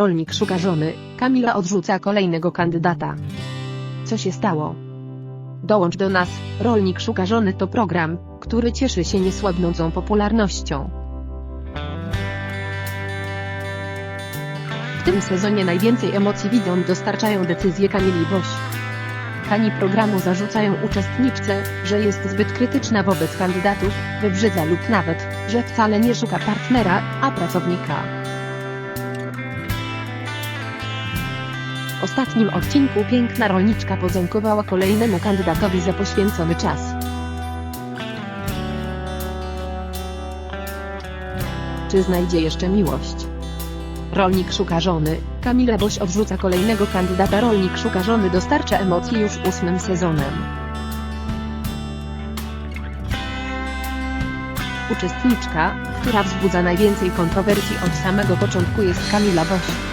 Rolnik szuka żony, Kamila odrzuca kolejnego kandydata. Co się stało? Dołącz do nas, Rolnik szuka żony to program, który cieszy się niesłabnącą popularnością. W tym sezonie najwięcej emocji widzom dostarczają decyzje Kamili Boś. Fani programu zarzucają uczestniczce, że jest zbyt krytyczna wobec kandydatów, wybrzydza lub nawet, że wcale nie szuka partnera, a pracownika. W ostatnim odcinku piękna rolniczka podziękowała kolejnemu kandydatowi za poświęcony czas. Czy znajdzie jeszcze miłość? Rolnik szuka żony, Kamila Boś odrzuca kolejnego kandydata Rolnik szuka żony dostarcza emocji już ósmym sezonem. Uczestniczka, która wzbudza najwięcej kontrowersji od samego początku jest Kamila Boś.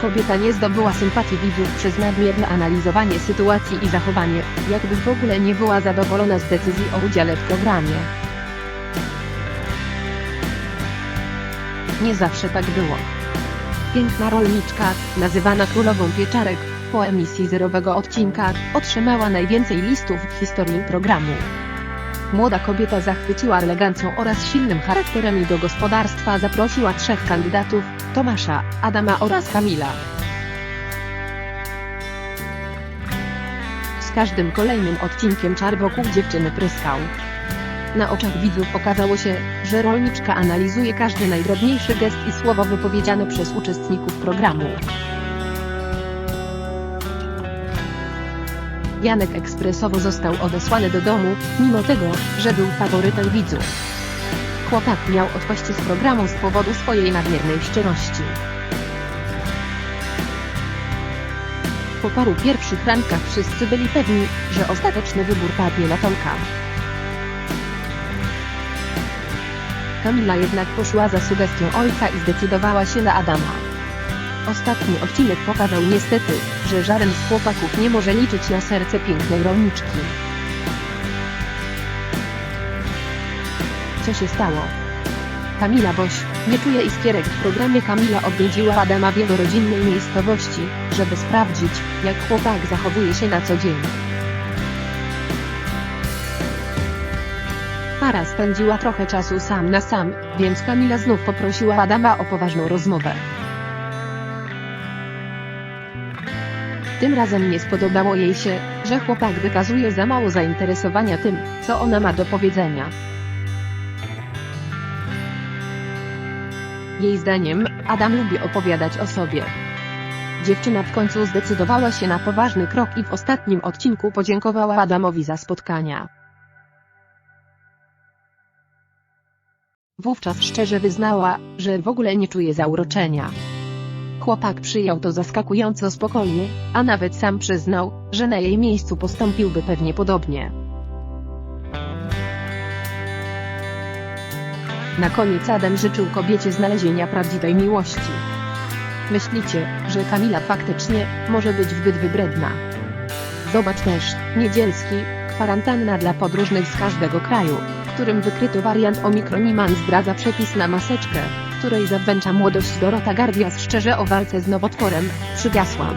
Kobieta nie zdobyła sympatii widzów przez nadmierne analizowanie sytuacji i zachowanie, jakby w ogóle nie była zadowolona z decyzji o udziale w programie. Nie zawsze tak było. Piękna rolniczka, nazywana królową pieczarek, po emisji zerowego odcinka, otrzymała najwięcej listów w historii programu. Młoda kobieta zachwyciła elegancją oraz silnym charakterem i do gospodarstwa zaprosiła trzech kandydatów, Tomasza, Adama oraz Kamila. Z każdym kolejnym odcinkiem czar wokół dziewczyny pryskał. Na oczach widzów okazało się, że rolniczka analizuje każdy najdrobniejszy gest i słowo wypowiedziane przez uczestników programu. Janek ekspresowo został odesłany do domu, mimo tego, że był faworytem widzów. Chłopak miał odpaść z programu z powodu swojej nadmiernej szczerości. Po paru pierwszych randkach wszyscy byli pewni, że ostateczny wybór padnie na Tomka. Kamila jednak poszła za sugestią ojca i zdecydowała się na Adama. Ostatni odcinek pokazał niestety, że żaden z chłopaków nie może liczyć na serce pięknej rolniczki. Co się stało? Kamila Boś, nie czuje iskierek w programie Kamila odwiedziła Adama w jego rodzinnej miejscowości, żeby sprawdzić, jak chłopak zachowuje się na co dzień. Para spędziła trochę czasu sam na sam, więc Kamila znów poprosiła Adama o poważną rozmowę. Tym razem nie spodobało jej się, że chłopak wykazuje za mało zainteresowania tym, co ona ma do powiedzenia. Jej zdaniem, Adam lubi opowiadać o sobie. Dziewczyna w końcu zdecydowała się na poważny krok i w ostatnim odcinku podziękowała Adamowi za spotkania. Wówczas szczerze wyznała, że w ogóle nie czuje zauroczenia. Chłopak przyjął to zaskakująco spokojnie, a nawet sam przyznał, że na jej miejscu postąpiłby pewnie podobnie. Na koniec Adam życzył kobiecie znalezienia prawdziwej miłości. Myślicie, że Kamila faktycznie może być zbyt wybredna? Zobacz też, Niedzielski, kwarantanna dla podróżnych z każdego kraju, w którym wykryto wariant Omikron i man zdradza przepis na maseczkę, której zawdzięcza młodość Dorota Gardias szczerze o walce z nowotworem, przygasłam.